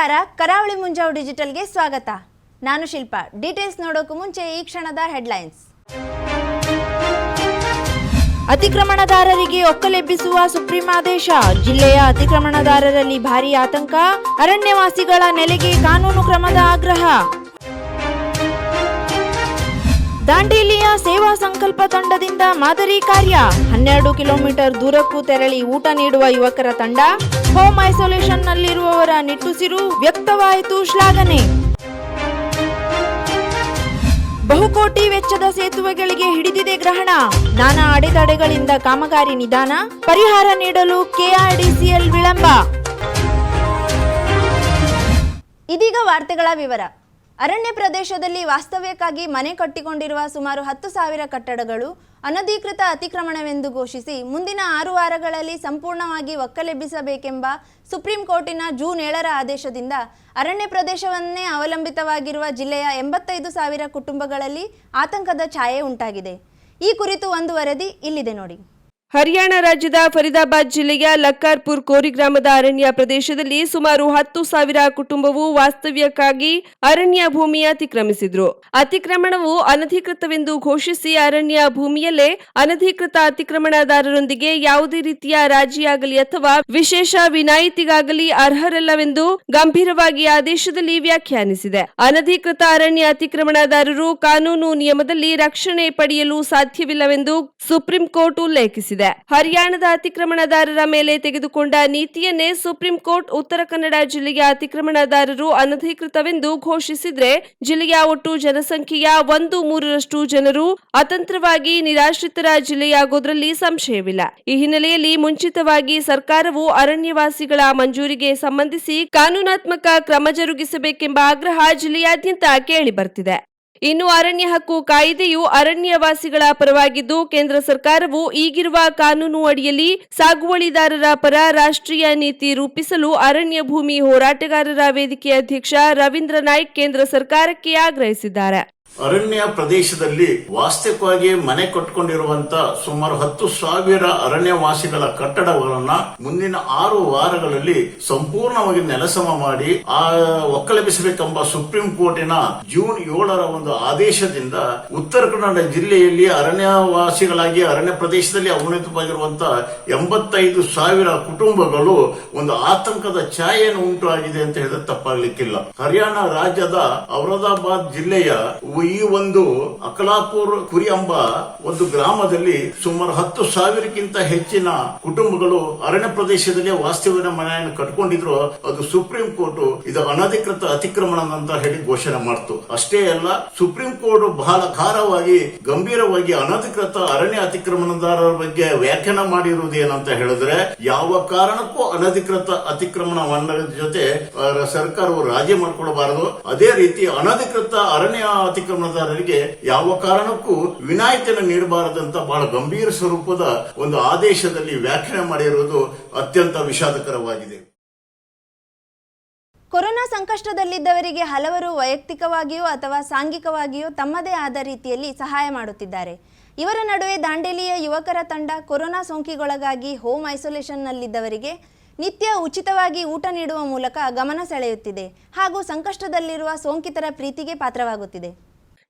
ನಮಸ್ಕಾರ, ಕರಾವಳಿ ಮುಂಜಾವು ಡಿಜಿಟಲ್ಗೆ ಸ್ವಾಗತ. ನಾನು ಶಿಲ್ಪ. ಡೀಟೇಲ್ಸ್ ನೋಡೋಕು ಮುಂಚೆ ಈ ಕ್ಷಣದ ಹೆಡ್ಲೈನ್ಸ್. ಅತಿಕ್ರಮಣದಾರರಿಗೆ ಒಕ್ಕಲೆಬ್ಬಿಸುವ ಸುಪ್ರೀಂ ಆದೇಶ ಜಿಲ್ಲೆಯ ಅತಿಕ್ರಮಣದಾರರಲ್ಲಿ ಭಾರೀ ಆತಂಕ. ಅರಣ್ಯವಾಸಿಗಳ ನೆಲೆಗೆ ಕಾನೂನು ಕ್ರಮದ ಆಗ್ರಹ. ದಾಂಡೇಲಿಯ ಸೇವಾ ಸಂಕಲ್ಪ ತಂಡದಿಂದ ಮಾದರಿ ಕಾರ್ಯ. ಹನ್ನೆರಡು ಕಿಲೋಮೀಟರ್ ದೂರಕ್ಕೂ ತೆರಳಿ ಊಟ ನೀಡುವ ಯುವಕರ ತಂಡ. ಹೋಮ್ ಐಸೋಲೇಷನ್ನಲ್ಲಿರುವವರ ನಿಟ್ಟುಸಿರು ವ್ಯಕ್ತವಾಯಿತು ಶ್ಲಾಘನೆ. ಬಹುಕೋಟಿ ವೆಚ್ಚದ ಸೇತುವೆಗಳಿಗೆ ಹಿಡಿದಿದೆ ಗ್ರಹಣ. ನಾನಾ ಅಡೆತಡೆಗಳಿಂದ ಕಾಮಗಾರಿ ನಿಧಾನ, ಪರಿಹಾರ ನೀಡಲು ಕೆಆರ್ಡಿಸಿಎಲ್ ವಿಳಂಬ. ಇದೀಗ ವಾರ್ತೆಗಳ ವಿವರ. ಅರಣ್ಯ ಪ್ರದೇಶದಲ್ಲಿ ವಾಸ್ತವ್ಯಕ್ಕಾಗಿ ಮನೆ ಕಟ್ಟಿಕೊಂಡಿರುವ ಸುಮಾರು ಹತ್ತು ಸಾವಿರ ಕಟ್ಟಡಗಳು ಅನಧಿಕೃತ ಅತಿಕ್ರಮಣವೆಂದು ಘೋಷಿಸಿ ಮುಂದಿನ ಆರು ವಾರಗಳಲ್ಲಿ ಸಂಪೂರ್ಣವಾಗಿ ಒಕ್ಕಲೆಬ್ಬಿಸಬೇಕೆಂಬ ಸುಪ್ರೀಂ ಕೋರ್ಟಿನ ಜೂನ್ ಏಳರ ಆದೇಶದಿಂದ ಅರಣ್ಯ ಪ್ರದೇಶವನ್ನೇ ಅವಲಂಬಿತವಾಗಿರುವ ಜಿಲ್ಲೆಯ ಎಂಬತ್ತೈದು ಸಾವಿರ ಕುಟುಂಬಗಳಲ್ಲಿ ಆತಂಕದ ಛಾಯೆ ಉಂಟಾಗಿದೆ. ಈ ಕುರಿತು ಒಂದು ವರದಿ ಇಲ್ಲಿದೆ ನೋಡಿ. ಹರಿಯಾಣ ರಾಜ್ಯದ ಫರೀದಾಬಾದ್ ಜಿಲ್ಲೆಯ ಲಕ್ಕಾರ್ಪುರ್ ಕೋರಿ ಗ್ರಾಮದ ಅರಣ್ಯ ಪ್ರದೇಶದಲ್ಲಿ ಸುಮಾರು ಹತ್ತು ಸಾವಿರ ಕುಟುಂಬವು ವಾಸ್ತವ್ಯಕ್ಕಾಗಿ ಅರಣ್ಯ ಭೂಮಿ ಅತಿಕ್ರಮಿಸಿದ್ರು. ಅತಿಕ್ರಮಣವು ಅನಧಿಕೃತವೆಂದು ಘೋಷಿಸಿ ಅರಣ್ಯ ಭೂಮಿಯಲ್ಲೇ ಅನಧಿಕೃತ ಅತಿಕ್ರಮಣದಾರರೊಂದಿಗೆ ಯಾವುದೇ ರೀತಿಯ ರಾಜಿಯಾಗಲಿ ಅಥವಾ ವಿಶೇಷ ವಿನಾಯಿತಿಗಾಗಲಿ ಅರ್ಹರಲ್ಲವೆಂದು ಗಂಭೀರವಾಗಿ ಆದೇಶದಲ್ಲಿ ವ್ಯಾಖ್ಯಾನಿಸಿದೆ. ಅನಧಿಕೃತ ಅರಣ್ಯ ಅತಿಕ್ರಮಣದಾರರು ಕಾನೂನು ನಿಯಮದಲ್ಲಿ ರಕ್ಷಣೆ ಪಡೆಯಲು ಸಾಧ್ಯವಿಲ್ಲವೆಂದು ಸುಪ್ರೀಂ ಕೋರ್ಟ್ ಉಲ್ಲೇಖಿಸಿದೆ. ಹರಿಯಾಣದ ಅತಿಕ್ರಮಣದಾರರ ಮೇಲೆ ತೆಗೆದುಕೊಂಡ ನೀತಿಯನ್ನೇ ಸುಪ್ರೀಂ ಕೋರ್ಟ್ ಉತ್ತರ ಕನ್ನಡ ಜಿಲ್ಲೆಯ ಅತಿಕ್ರಮಣದಾರರು ಅನಧಿಕೃತವೆಂದು ಘೋಷಿಸಿದ್ರೆ ಜಿಲ್ಲೆಯ ಒಟ್ಟು ಜನಸಂಖ್ಯೆಯ ಒಂದು ಮೂರರಷ್ಟು ಜನರು ಅತಂತ್ರವಾಗಿ ನಿರಾಶ್ರಿತರ ಜಿಲ್ಲೆಯಾಗೋದ್ರಲ್ಲಿ ಸಂಶಯವಿಲ್ಲ. ಈ ಹಿನ್ನೆಲೆಯಲ್ಲಿ ಮುಂಚಿತವಾಗಿ ಸರ್ಕಾರವು ಅರಣ್ಯವಾಸಿಗಳ ಮಂಜೂರಿಗೆ ಸಂಬಂಧಿಸಿ ಕಾನೂನಾತ್ಮಕ ಕ್ರಮ ಜರುಗಿಸಬೇಕೆಂಬ ಆಗ್ರಹ ಜಿಲ್ಲೆಯಾದ್ಯಂತ ಕೇಳಿ ಬರ್ತಿದೆ. ಇನ್ನು ಅರಣ್ಯ ಹಕ್ಕು ಕಾಯ್ದೆಯು ಅರಣ್ಯವಾಸಿಗಳ ಪರವಾಗಿದ್ದು, ಕೇಂದ್ರ ಸರ್ಕಾರವು ಈಗಿರುವ ಕಾನೂನು ಅಡಿಯಲ್ಲಿ ಸಾಗುವಳಿದಾರರ ಪರ ರಾಷ್ಟ್ರೀಯ ನೀತಿ ರೂಪಿಸಲು ಅರಣ್ಯ ಭೂಮಿ ಹೋರಾಟಗಾರರ ವೇದಿಕೆ ಅಧ್ಯಕ್ಷ ರವೀಂದ್ರ ನಾಯ್ಕ್ ಕೇಂದ್ರ ಸರ್ಕಾರಕ್ಕೆ ಆಗ್ರಹಿಸಿದ್ದಾರೆ. ಅರಣ್ಯ ಪ್ರದೇಶದಲ್ಲಿ ವಾಸ್ತವವಾಗಿ ಮನೆ ಕಟ್ಟಿಕೊಂಡಿರುವಂತ ಸುಮಾರು ಹತ್ತು ಸಾವಿರ ಅರಣ್ಯವಾಸಿಗಳ ಕಟ್ಟಡಗಳನ್ನ ಮುಂದಿನ ಆರು ವಾರಗಳಲ್ಲಿ ಸಂಪೂರ್ಣವಾಗಿ ನೆಲಸಮ ಮಾಡಿ ಆ ಒಕ್ಕಲೆಬ್ಬಿಸಬೇಕೆಂಬ ಸುಪ್ರೀಂ ಕೋರ್ಟಿನ ಜೂನ್ ಏಳರ ಒಂದು ಆದೇಶದಿಂದ ಉತ್ತರ ಕನ್ನಡ ಜಿಲ್ಲೆಯಲ್ಲಿ ಅರಣ್ಯವಾಸಿಗಳಾಗಿ ಅರಣ್ಯ ಪ್ರದೇಶದಲ್ಲಿ ಅವನತವಾಗಿರುವಂತಹ ಎಂಬತ್ತೈದು ಸಾವಿರ ಕುಟುಂಬಗಳು ಒಂದು ಆತಂಕದ ಛಾಯೆಯನ್ನು ಉಂಟು ಆಗಿದೆ ಅಂತ ಹೇಳಿದ್ರೆ ತಪ್ಪಾಗಲಿಕ್ಕಿಲ್ಲ. ಹರಿಯಾಣ ರಾಜ್ಯದ ಔರದಾಬಾದ್ ಜಿಲ್ಲೆಯ ಈ ಒಂದು ಅಕಲಾಪುರ್ ಕುರಿ ಎಂಬ ಒಂದು ಗ್ರಾಮದಲ್ಲಿ ಸುಮಾರು ಹತ್ತು ಸಾವಿರಕ್ಕಿಂತ ಹೆಚ್ಚಿನ ಕುಟುಂಬಗಳು ಅರಣ್ಯ ಪ್ರದೇಶದಲ್ಲಿ ವಾಸ್ತವ್ಯದ ಮನೆಯನ್ನು ಕಟ್ಕೊಂಡಿದ್ರು. ಅದು ಸುಪ್ರೀಂ ಕೋರ್ಟ್ ಇದು ಅನಧಿಕೃತ ಅತಿಕ್ರಮಣ ಅಂತ ಹೇಳಿ ಘೋಷಣೆ ಮಾಡ್ತು. ಅಷ್ಟೇ ಅಲ್ಲ, ಸುಪ್ರೀಂ ಕೋರ್ಟ್ ಬಹಳ ಖಾರವಾಗಿ ಗಂಭೀರವಾಗಿ ಅನಧಿಕೃತ ಅರಣ್ಯ ಅತಿಕ್ರಮಣದಾರರ ಬಗ್ಗೆ ವ್ಯಾಖ್ಯಾನ ಮಾಡಿರುವುದು ಏನಂತ ಹೇಳಿದ್ರೆ, ಯಾವ ಕಾರಣಕ್ಕೂ ಅನಧಿಕೃತ ಅತಿಕ್ರಮಣವನ್ನ ಜೊತೆ ಸರ್ಕಾರವು ರಾಜಿ ಮಾಡಿಕೊಡಬಾರದು ಅದೇ ರೀತಿ ಅನಧಿಕೃತ ಅರಣ್ಯ ಅತಿಕ್ರಮಣದಾರರಿಗೆ ಯಾವ ಕಾರಣಕ್ಕೂ ವಿನಾಯಿತಿಯನ್ನು ನೀಡಬಾರದಂತ ಬಹಳ ಗಂಭೀರ ಸ್ವರೂಪದ ಒಂದು ಆದೇಶದಲ್ಲಿ ವ್ಯಾಖ್ಯಾನ ಮಾಡಿರುವುದು ಅತ್ಯಂತ ವಿಷಾದಕರವಾಗಿದೆ. ಕೊರೋನಾ ಸಂಕಷ್ಟದಲ್ಲಿದ್ದವರಿಗೆ ಹಲವರು ವೈಯಕ್ತಿಕವಾಗಿಯೋ ಅಥವಾ ಸಾಂಘಿಕವಾಗಿಯೋ ತಮ್ಮದೇ ಆದ ರೀತಿಯಲ್ಲಿ ಸಹಾಯ ಮಾಡುತ್ತಿದ್ದಾರೆ. ಇವರ ನಡುವೆ ದಾಂಡೇಲಿಯ ಯುವಕರ ತಂಡ ಕೊರೋನಾ ಸೋಂಕಿಗೊಳಗಾಗಿ ಹೋಮ್ ಐಸೋಲೇಷನ್ನಲ್ಲಿದ್ದವರಿಗೆ ನಿತ್ಯ ಉಚಿತವಾಗಿ ಊಟ ನೀಡುವ ಮೂಲಕ ಗಮನ ಸೆಳೆಯುತ್ತಿದೆ ಹಾಗೂ ಸಂಕಷ್ಟದಲ್ಲಿರುವ ಸೋಂಕಿತರ ಪ್ರೀತಿಗೆ ಪಾತ್ರವಾಗುತ್ತಿದೆ.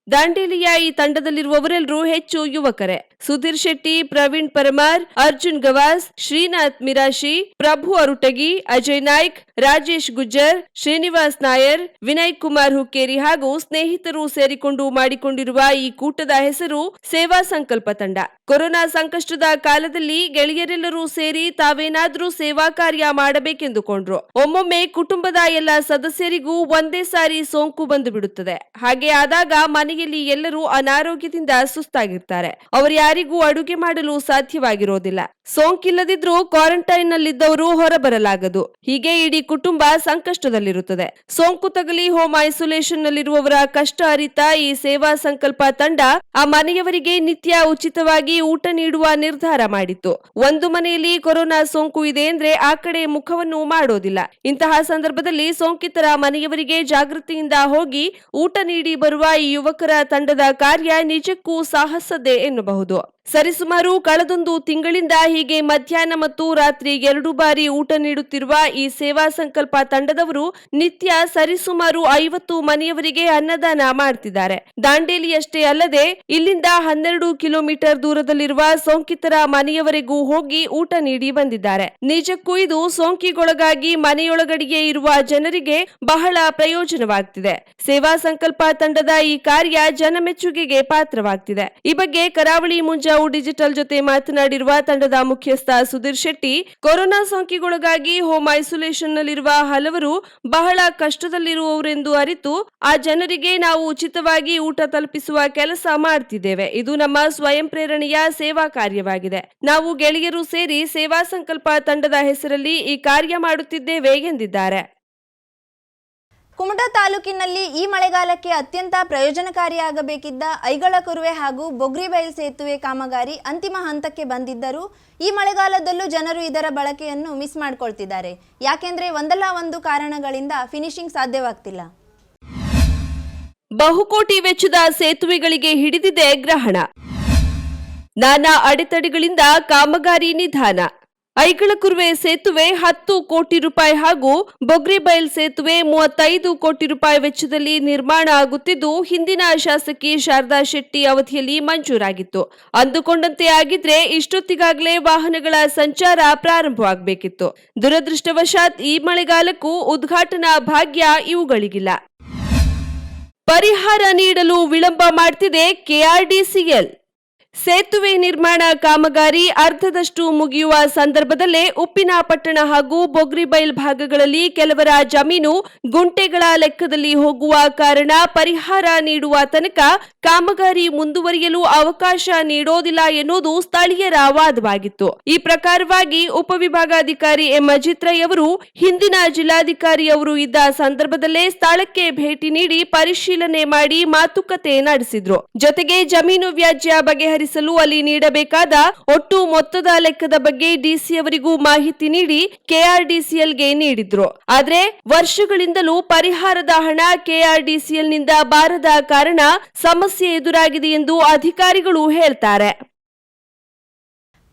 ದಾಂಡೇಲಿಯ ಈ ತಂಡದಲ್ಲಿರುವವರೆಲ್ಲರೂ ಹೆಚ್ಚು ಯುವಕರೇ. ಸುಧೀರ್ ಶೆಟ್ಟಿ, ಪ್ರವೀಣ್ ಪರಮಾರ್, ಅರ್ಜುನ್ ಗವಾಸ್, ಶ್ರೀನಾಥ್ ಮಿರಾಶಿ, ಪ್ರಭು ಅರುಟಗಿ, ಅಜಯ್ ನಾಯ್ಕ್, ರಾಜೇಶ್ ಗುಜ್ಜರ್, ಶ್ರೀನಿವಾಸ್ ನಾಯರ್, ವಿನಯ್ ಕುಮಾರ್ ಹುಕ್ಕೇರಿ ಹಾಗೂ ಸ್ನೇಹಿತರು ಸೇರಿಕೊಂಡು ಮಾಡಿಕೊಂಡಿರುವ ಈ ಕೂಟದ ಹೆಸರು ಸೇವಾ ಸಂಕಲ್ಪ ತಂಡ. ಕೊರೋನಾ ಸಂಕಷ್ಟದ ಕಾಲದಲ್ಲಿ ಗೆಳೆಯರೆಲ್ಲರೂ ಸೇರಿ ತಾವೇನಾದ್ರೂ ಸೇವಾ ಕಾರ್ಯ ಮಾಡಬೇಕೆಂದುಕೊಂಡ್ರು. ಒಮ್ಮೊಮ್ಮೆ ಕುಟುಂಬದ ಎಲ್ಲ ಸದಸ್ಯರಿಗೂ ಒಂದೇ ಸಾರಿ ಸೋಂಕು ಬಂದು ಬಿಡುತ್ತದೆ ಹಾಗೆ ಆದಾಗ ಮನೆಯಲ್ಲಿ ಎಲ್ಲರೂ ಅನಾರೋಗ್ಯದಿಂದ ಸುಸ್ತಾಗಿರ್ತಾರೆ. ಅವರು ಯಾರಿಗೂ ಅಡುಗೆ ಮಾಡಲು ಸಾಧ್ಯವಾಗಿರೋದಿಲ್ಲ. ಸೋಂಕಿಲ್ಲದಿದ್ರೂ ಕ್ವಾರಂಟೈನ್ ನಲ್ಲಿದ್ದವರು ಹೊರಬರಲಾಗದು. ಹೀಗೆ ಇಡೀ ಕುಟುಂಬ ಸಂಕಷ್ಟದಲ್ಲಿರುತ್ತದೆ. ಸೋಂಕು ತಗಲಿ ಹೋಮ್ ಐಸೋಲೇಷನ್ ನಲ್ಲಿರುವವರ ಕಷ್ಟ ಅರಿತ ಈ ಸೇವಾ ಸಂಕಲ್ಪ ತಂಡ ಆ ಮನೆಯವರಿಗೆ ನಿತ್ಯ ಉಚಿತವಾಗಿ ಊಟ ನೀಡುವ ನಿರ್ಧಾರ ಮಾಡಿತ್ತು. ಒಂದು ಮನೆಯಲ್ಲಿ ಕೊರೋನಾ ಸೋಂಕು ಇದೆ ಅಂದ್ರೆ ಆ ಕಡೆ ಮುಖವನ್ನು ಮಾಡೋದಿಲ್ಲ. ಇಂತಹ ಸಂದರ್ಭದಲ್ಲಿ ಸೋಂಕಿತರ ಮನೆಯವರಿಗೆ ಜಾಗೃತಿಯಿಂದ ಹೋಗಿ ಊಟ ನೀಡಿ ಬರುವ ಈ ಯುವಕರ ತಂಡದ ಕಾರ್ಯ ನಿಜಕ್ಕೂ ಸಾಹಸದೇ ಎನ್ನಬಹುದು. ಸರಿಸುಮಾರು ಕಳೆದೊಂದು ತಿಂಗಳಿಂದ ಹೀಗೆ ಮಧ್ಯಾಹ್ನ ಮತ್ತು ರಾತ್ರಿ ಎರಡು ಬಾರಿ ಊಟ ನೀಡುತ್ತಿರುವ ಈ ಸೇವಾ ಸಂಕಲ್ಪ ತಂಡದವರು ನಿತ್ಯ ಸರಿಸುಮಾರು ಐವತ್ತು ಮನೆಯವರಿಗೆ ಅನ್ನದಾನ ಮಾಡ್ತಿದ್ದಾರೆ. ದಾಂಡೇಲಿಯಷ್ಟೇ ಅಲ್ಲದೆ, ಇಲ್ಲಿಂದ ಹನ್ನೆರಡು ಕಿಲೋಮೀಟರ್ ದೂರದಲ್ಲಿರುವ ಸೋಂಕಿತರ ಮನೆಯವರೆಗೂ ಹೋಗಿ ಊಟ ನೀಡಿ ಬಂದಿದ್ದಾರೆ. ನಿಜಕ್ಕೂ ಇದು ಸೋಂಕಿಗೊಳಗಾಗಿ ಮನೆಯೊಳಗಡೆಯೇ ಇರುವ ಜನರಿಗೆ ಬಹಳ ಪ್ರಯೋಜನವಾಗ್ತಿದೆ. ಸೇವಾ ಸಂಕಲ್ಪ ತಂಡದ ಈ ಕಾರ್ಯ ಜನಮೆಚ್ಚುಗೆಗೆ ಪಾತ್ರವಾಗ್ತಿದೆ. ಈ ಬಗ್ಗೆ ಕರಾವಳಿ ಮುಂಜಾವು ಡಿಜಿಟಲ್ ಜೊತೆ ಮಾತನಾಡಿರುವ ತಂಡದ ಮುಖ್ಯಸ್ಥ ಸುಧೀರ್ ಶೆಟ್ಟಿ, ಕೊರೋನಾ ಸೋಂಕಿಗೊಳಗಾಗಿ ಹೋಮ್ ಐಸೋಲೇಷನ್ ನಲ್ಲಿರುವ ಹಲವರು ಬಹಳ ಕಷ್ಟದಲ್ಲಿರುವವರೆಂದು ಅರಿತು, ಆ ಜನರಿಗೆ ನಾವು ಉಚಿತವಾಗಿ ಊಟ ತಲುಪಿಸುವ ಕೆಲಸ ಮಾಡ್ತಿದ್ದೇವೆ. ಇದು ನಮ್ಮ ಸ್ವಯಂ ಪ್ರೇರಣೆಯ ಸೇವಾ ಕಾರ್ಯವಾಗಿದೆ. ನಾವು ಗೆಳೆಯರು ಸೇರಿ ಸೇವಾ ಸಂಕಲ್ಪ ತಂಡದ ಹೆಸರಲ್ಲಿ ಈ ಕಾರ್ಯ ಮಾಡುತ್ತಿದ್ದೇವೆ ಎಂದಿದ್ದಾರೆ. ಕುಮಟಾ ತಾಲೂಕಿನಲ್ಲಿ ಈ ಮಳೆಗಾಲಕ್ಕೆ ಅತ್ಯಂತ ಪ್ರಯೋಜನಕಾರಿಯಾಗಬೇಕಿದ್ದ ಐಗಳ ಕುರುವೆ ಹಾಗೂ ಬೊಗ್ರಿಬೈಲ್ ಸೇತುವೆ ಕಾಮಗಾರಿ ಅಂತಿಮ ಹಂತಕ್ಕೆ ಬಂದಿದ್ದರೂ ಈ ಮಳೆಗಾಲದಲ್ಲೂ ಜನರು ಇದರ ಬಳಕೆಯನ್ನು ಮಿಸ್ ಮಾಡ್ಕೊಳ್ತಿದ್ದಾರೆ. ಯಾಕೆಂದ್ರೆ ಒಂದಲ್ಲ ಒಂದು ಕಾರಣಗಳಿಂದ ಫಿನಿಶಿಂಗ್ ಸಾಧ್ಯವಾಗ್ತಿಲ್ಲ. ಬಹುಕೋಟಿ ವೆಚ್ಚದ ಸೇತುವೆಗಳಿಗೆ ಹಿಡಿದಿದೆ ಗ್ರಹಣ. ನಾನಾ ಅಡೆತಡೆಗಳಿಂದ ಕಾಮಗಾರಿ ನಿಧಾನ. ಐಗಳಕುರುವೆ ಸೇತುವೆ ಹತ್ತು ಕೋಟಿ ರೂಪಾಯಿ ಹಾಗೂ ಬೊಗ್ರಿಬೈಲ್ ಸೇತುವೆ ಮೂವತ್ತೈದು ಕೋಟಿ ರೂಪಾಯಿ ವೆಚ್ಚದಲ್ಲಿ ನಿರ್ಮಾಣ ಆಗುತ್ತಿದ್ದು, ಹಿಂದಿನ ಶಾಸಕಿ ಶಾರದಾ ಶೆಟ್ಟಿ ಅವಧಿಯಲ್ಲಿ ಮಂಜೂರಾಗಿತ್ತು. ಅಂದುಕೊಂಡಂತೆ ಆಗಿದ್ರೆ ಇಷ್ಟೊತ್ತಿಗಾಗಲೇ ವಾಹನಗಳ ಸಂಚಾರ ಪ್ರಾರಂಭವಾಗಬೇಕಿತ್ತು. ದುರದೃಷ್ಟವಶಾತ್ ಈ ಮಳೆಗಾಲಕ್ಕೂ ಉದ್ಘಾಟನಾ ಭಾಗ್ಯ ಇವುಗಳಿಗಿಲ್ಲ. ಪರಿಹಾರ ನೀಡಲು ವಿಳಂಬ ಮಾಡ್ತಿದೆ ಕೆಆರ್ಡಿಸಿಎಲ್. ಸೇತುವೆ ನಿರ್ಮಾಣ ಕಾಮಗಾರಿ ಅರ್ಧದಷ್ಟು ಮುಗಿಯುವ ಸಂದರ್ಭದಲ್ಲೇ ಉಪ್ಪಿನಪಟ್ಟಣ ಹಾಗೂ ಬೊಗ್ರಿಬೈಲ್ ಭಾಗಗಳಲ್ಲಿ ಕೆಲವರ ಜಮೀನು ಗುಂಟೆಗಳ ಲೆಕ್ಕದಲ್ಲಿ ಹೋಗುವ ಕಾರಣ ಪರಿಹಾರ ನೀಡುವ ತನಕ ಕಾಮಗಾರಿ ಮುಂದುವರಿಯಲು ಅವಕಾಶ ನೀಡೋದಿಲ್ಲ ಎನ್ನುವುದು ಸ್ಥಳೀಯರ ವಾದವಾಗಿತ್ತು. ಈ ಪ್ರಕಾರವಾಗಿ ಉಪವಿಭಾಗಾಧಿಕಾರಿ ಎಂ ಅಜಿತ್ ಅವರು, ಹಿಂದಿನ ಜಿಲ್ಲಾಧಿಕಾರಿ ಅವರು ಇದ್ದ ಸಂದರ್ಭದಲ್ಲೇ ಸ್ಥಳಕ್ಕೆ ಭೇಟಿ ನೀಡಿ ಪರಿಶೀಲನೆ ಮಾಡಿ ಮಾತುಕತೆ ನಡೆಸಿದ್ರು. ಜೊತೆಗೆ ಜಮೀನು ವ್ಯಾಜ್ಯ ಬಗೆಹರಿಸಲು ಅಲ್ಲಿ ನೀಡಬೇಕಾದ ಒಟ್ಟು ಮೊತ್ತದ ಲೆಕ್ಕದ ಬಗ್ಗೆ ಡಿಸಿ ಅವರಿಗೂ ಮಾಹಿತಿ ನೀಡಿ ಕೆಆರ್ಡಿಸಿಎಲ್ಗೆ ನೀಡಿದ್ರು. ಆದರೆ ವರ್ಷಗಳಿಂದಲೂ ಪರಿಹಾರದ ಹಣ ಕೆಆರ್ಡಿಸಿಎಲ್ನಿಂದ ಬಾರದ ಕಾರಣ ಸಮಸ್ಯೆ ಎದುರಾಗಿದೆ ಎಂದು ಅಧಿಕಾರಿಗಳು ಹೇಳ್ತಾರೆ.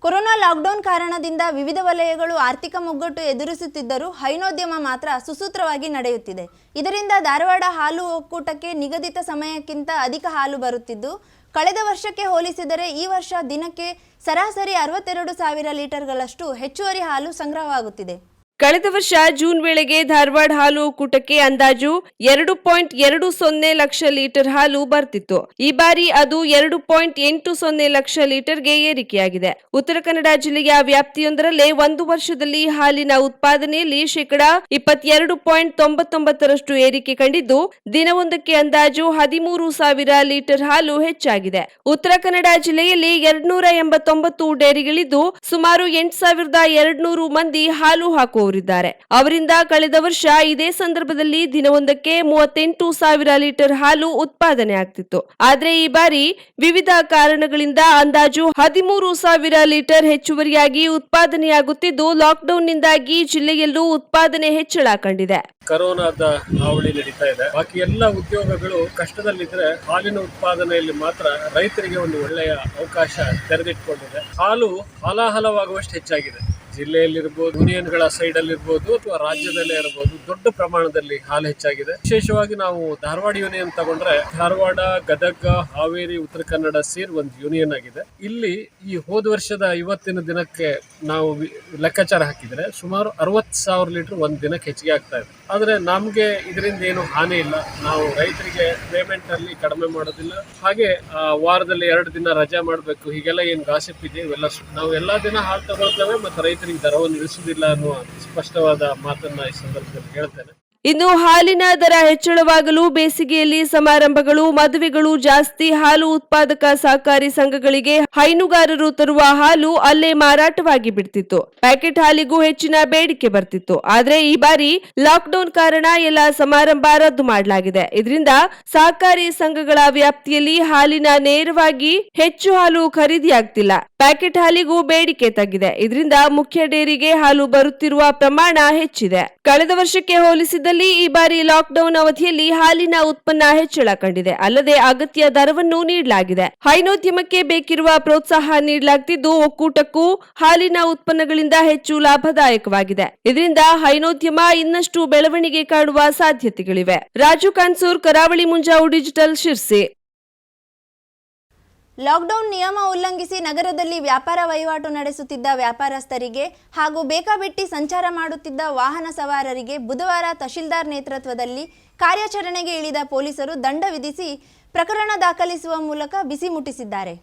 ಕೊರೋನಾ ಲಾಕ್ಡೌನ್ ಕಾರಣದಿಂದ ವಿವಿಧ ವಲಯಗಳು ಆರ್ಥಿಕ ಮುಗ್ಗಟ್ಟು ಎದುರಿಸುತ್ತಿದ್ದರೂ ಹೈನೋದ್ಯಮ ಮಾತ್ರ ಸುಸೂತ್ರವಾಗಿ ನಡೆಯುತ್ತಿದೆ. ಇದರಿಂದ ಧಾರವಾಡ ಹಾಲು ಒಕ್ಕೂಟಕ್ಕೆ ನಿಗದಿತ ಸಮಯಕ್ಕಿಂತ ಅಧಿಕ ಹಾಲು ಬರುತ್ತಿದ್ದು ಕಳೆದ ವರ್ಷಕ್ಕೆ ಹೋಲಿಸಿದರೆ ಈ ವರ್ಷ ದಿನಕ್ಕೆ ಸರಾಸರಿ ಅರವತ್ತೆರಡು ಸಾವಿರ ಲೀಟರ್ಗಳಷ್ಟು ಹೆಚ್ಚುವರಿ ಹಾಲು ಸಂಗ್ರಹವಾಗುತ್ತಿದೆ. ಕಳೆದ ವರ್ಷ ಜೂನ್ ವೇಳೆಗೆ ಧಾರವಾಡ ಹಾಲು ಒಕ್ಕೂಟಕ್ಕೆ ಅಂದಾಜು ಎರಡು ಪಾಯಿಂಟ್ ಎರಡು ಸೊನ್ನೆ ಲಕ್ಷ ಲೀಟರ್ ಹಾಲು ಬರ್ತಿತ್ತು. ಈ ಬಾರಿ ಅದು ಎರಡು ಪಾಯಿಂಟ್ ಎಂಟು ಸೊನ್ನೆ ಲಕ್ಷ ಲೀಟರ್ಗೆ ಏರಿಕೆಯಾಗಿದೆ. ಉತ್ತರ ಕನ್ನಡ ಜಿಲ್ಲೆಯ ವ್ಯಾಪ್ತಿಯೊಂದರಲ್ಲೇ ಒಂದು ವರ್ಷದಲ್ಲಿ ಹಾಲಿನ ಉತ್ಪಾದನೆಯಲ್ಲಿ ಶೇಕಡಾ ಇಪ್ಪತ್ತೆರಡು ಪಾಯಿಂಟ್ ತೊಂಬತ್ತೊಂಬತ್ತರಷ್ಟು ಏರಿಕೆ ಕಂಡಿದ್ದು, ದಿನವೊಂದಕ್ಕೆ ಅಂದಾಜು ಹದಿಮೂರು ಸಾವಿರ ಲೀಟರ್ ಹಾಲು ಹೆಚ್ಚಾಗಿದೆ. ಉತ್ತರ ಕನ್ನಡ ಜಿಲ್ಲೆಯಲ್ಲಿ ಎರಡ್ನೂರ ಎಂಬತ್ತೊಂಬತ್ತು ಡೈರಿಗಳಿದ್ದು, ಸುಮಾರು ಎಂಟು ಸಾವಿರದ ಎರಡ್ನೂರು ಮಂದಿ ಹಾಲು ಹಾಕುವವರಿದ್ದಾರೆ ಅವರಿಂದ ಕಳೆದ ವರ್ಷ ಇದೇ ಸಂದರ್ಭದಲ್ಲಿ ದಿನವೊಂದಕ್ಕೆ ಮೂವತ್ತೆಂಟು ಸಾವಿರ ಲೀಟರ್ ಹಾಲು ಉತ್ಪಾದನೆ ಆಗ್ತಿತ್ತು. ಆದ್ರೆ ಈ ಬಾರಿ ವಿವಿಧ ಕಾರಣಗಳಿಂದ ಅಂದಾಜು ಹದಿಮೂರು ಸಾವಿರ ಲೀಟರ್ ಹೆಚ್ಚುವರಿಯಾಗಿ ಉತ್ಪಾದನೆಯಾಗುತ್ತಿದ್ದು ಲಾಕ್ಡೌನ್ ನಿಂದಾಗಿ ಜಿಲ್ಲೆಯಲ್ಲೂ ಉತ್ಪಾದನೆ ಹೆಚ್ಚಳ ಕಂಡಿದೆ. ಕರೋನಾದ ಹಾವಳಿ ನಡೀತಾ ಇದೆ. ಬಾಕಿ ಎಲ್ಲ ಉದ್ಯೋಗಗಳು ಕಷ್ಟದಲ್ಲಿದ್ರೆ ಹಾಲಿನ ಉತ್ಪಾದನೆಯಲ್ಲಿ ಮಾತ್ರ ರೈತರಿಗೆ ಒಂದು ಒಳ್ಳೆಯ ಅವಕಾಶ ತೆರೆದಿಟ್ಕೊಂಡಿದೆ. ಹಾಲು ಹಲಾಹಲವಾಗುವಷ್ಟು ಹೆಚ್ಚಾಗಿದೆ. ಜಿಲ್ಲೆಯಲ್ಲಿರ್ಬೋದು, ಯೂನಿಯನ್ಗಳ ಸೈಡ್ ಅಲ್ಲಿ ಇರ್ಬೋದು ಅಥವಾ ರಾಜ್ಯದಲ್ಲೇ ಇರಬಹುದು ದೊಡ್ಡ ಪ್ರಮಾಣದಲ್ಲಿ ಹಾಲು ಹೆಚ್ಚಾಗಿದೆ. ವಿಶೇಷವಾಗಿ ನಾವು ಧಾರವಾಡ ಯೂನಿಯನ್ ತಗೊಂಡ್ರೆ ಧಾರವಾಡ, ಗದಗ, ಹಾವೇರಿ, ಉತ್ತರ ಕನ್ನಡ ಸೇರಿ ಒಂದು ಯೂನಿಯನ್ ಆಗಿದೆ. ಇಲ್ಲಿ ಈ ಹೋದ ವರ್ಷದ ಇವತ್ತಿನ ದಿನಕ್ಕೆ ನಾವು ಲೆಕ್ಕಾಚಾರ ಹಾಕಿದ್ರೆ ಸುಮಾರು ಅರವತ್ತು ಸಾವಿರ ಲೀಟರ್ ಒಂದು ದಿನಕ್ಕೆ ಹೆಚ್ಚಿಗೆ ಆಗ್ತಾ ಇದೆ. ಆದ್ರೆ ನಮ್ಗೆ ಇದರಿಂದ ಏನು ಹಾನಿ ಇಲ್ಲ. ನಾವು ರೈತರಿಗೆ ಪೇಮೆಂಟ್ ಅಲ್ಲಿ ಕಡಿಮೆ ಮಾಡೋದಿಲ್ಲ. ಹಾಗೆ ವಾರದಲ್ಲಿ ಎರಡು ದಿನ ರಜೆ ಮಾಡಬೇಕು. ಹೀಗೆಲ್ಲ ಏನ್ ಗಾಸಿಪ್ ಇದೆ? ಇವೆಲ್ಲ ನಾವು ಎಲ್ಲಾ ದಿನ ಹಾಲು ತಗೊಳ್ತೇವೆ, ಮತ್ತು ರೈತರಿಗೆ ದರವನ್ನು ಇಳಿಸುವುದಿಲ್ಲ ಅನ್ನುವ ಸ್ಪಷ್ಟವಾದ ಮಾತನ್ನ ಈ ಸಂದರ್ಭದಲ್ಲಿ ಹೇಳ್ತೇನೆ. ಇನ್ನು ಹಾಲಿನ ದರ ಹೆಚ್ಚಳವಾಗಲು ಬೇಸಿಗೆಯಲ್ಲಿ ಸಮಾರಂಭಗಳು, ಮದುವೆಗಳು ಜಾಸ್ತಿ, ಹಾಲು ಉತ್ಪಾದಕ ಸಹಕಾರಿ ಸಂಘಗಳಿಗೆ ಹೈನುಗಾರರು ತರುವ ಹಾಲು ಅಲ್ಲೇ ಮಾರಾಟವಾಗಿ ಬಿಡ್ತಿತ್ತು. ಪ್ಯಾಕೆಟ್ ಹಾಲಿಗೂ ಹೆಚ್ಚಿನ ಬೇಡಿಕೆ ಬರ್ತಿತ್ತು. ಆದ್ರೆ ಈ ಬಾರಿ ಲಾಕ್ಡೌನ್ ಕಾರಣ ಎಲ್ಲ ಸಮಾರಂಭ ರದ್ದು ಮಾಡಲಾಗಿದೆ. ಇದರಿಂದ ಸಹಕಾರಿ ಸಂಘಗಳ ವ್ಯಾಪ್ತಿಯಲ್ಲಿ ಹಾಲಿನ ನೇರವಾಗಿ ಹೆಚ್ಚು ಹಾಲು ಖರೀದಿಯಾಗ್ತಿಲ್ಲ. ಪ್ಯಾಕೆಟ್ ಹಾಲಿಗೂ ಬೇಡಿಕೆ ತಗ್ಗಿದೆ. ಇದರಿಂದ ಮುಖ್ಯ ಡೇರಿಗೆ ಹಾಲು ಬರುತ್ತಿರುವ ಪ್ರಮಾಣ ಹೆಚ್ಚಿದೆ. ಕಳೆದ ವರ್ಷಕ್ಕೆ ಹೋಲಿಸಿದಲ್ಲಿ ಈ ಬಾರಿ ಲಾಕ್ಡೌನ್ ಅವಧಿಯಲ್ಲಿ ಹಾಲಿನ ಉತ್ಪನ್ನ ಹೆಚ್ಚಳ ಕಂಡಿದೆ. ಅಲ್ಲದೆ ಅಗತ್ಯ ದರವನ್ನು ನೀಡಲಾಗಿದೆ. ಹೈನೋದ್ಯಮಕ್ಕೆ ಬೇಕಿರುವ ಪ್ರೋತ್ಸಾಹ ನೀಡಲಾಗ್ತಿದ್ದು, ಒಕ್ಕೂಟಕ್ಕೂ ಹಾಲಿನ ಉತ್ಪನ್ನಗಳಿಂದ ಹೆಚ್ಚು ಲಾಭದಾಯಕವಾಗಿದೆ. ಇದರಿಂದ ಹೈನೋದ್ಯಮ ಇನ್ನಷ್ಟು ಬೆಳವಣಿಗೆ ಕಾಣುವ ಸಾಧ್ಯತೆಗಳಿವೆ. ರಾಜು ಕಾನ್ಸೂರ್, ಕರಾವಳಿ ಮುಂಜಾವು ಡಿಜಿಟಲ್ ಶಿರ್ಸಿ. ಲಾಕ್ಡೌನ್ ನಿಯಮ ಉಲ್ಲಂಘಿಸಿ ನಗರದಲ್ಲಿ ವ್ಯಾಪಾರ ವಹಿವಾಟು ನಡೆಸುತ್ತಿದ್ದ ವ್ಯಾಪಾರಸ್ಥರಿಗೆ ಹಾಗೂ ಬೇಕಾಬಿಟ್ಟಿ ಸಂಚಾರ ಮಾಡುತ್ತಿದ್ದ ವಾಹನ ಸವಾರರಿಗೆ ಬುಧವಾರ ತಹಶೀಲ್ದಾರ್ ನೇತೃತ್ವದಲ್ಲಿ ಕಾರ್ಯಾಚರಣೆಗೆ ಇಳಿದ ಪೊಲೀಸರು ದಂಡ ವಿಧಿಸಿ ಪ್ರಕರಣ ದಾಖಲಿಸುವ ಮೂಲಕ ಬಿಸಿ ಮುಟ್ಟಿಸಿದ್ದಾರೆ.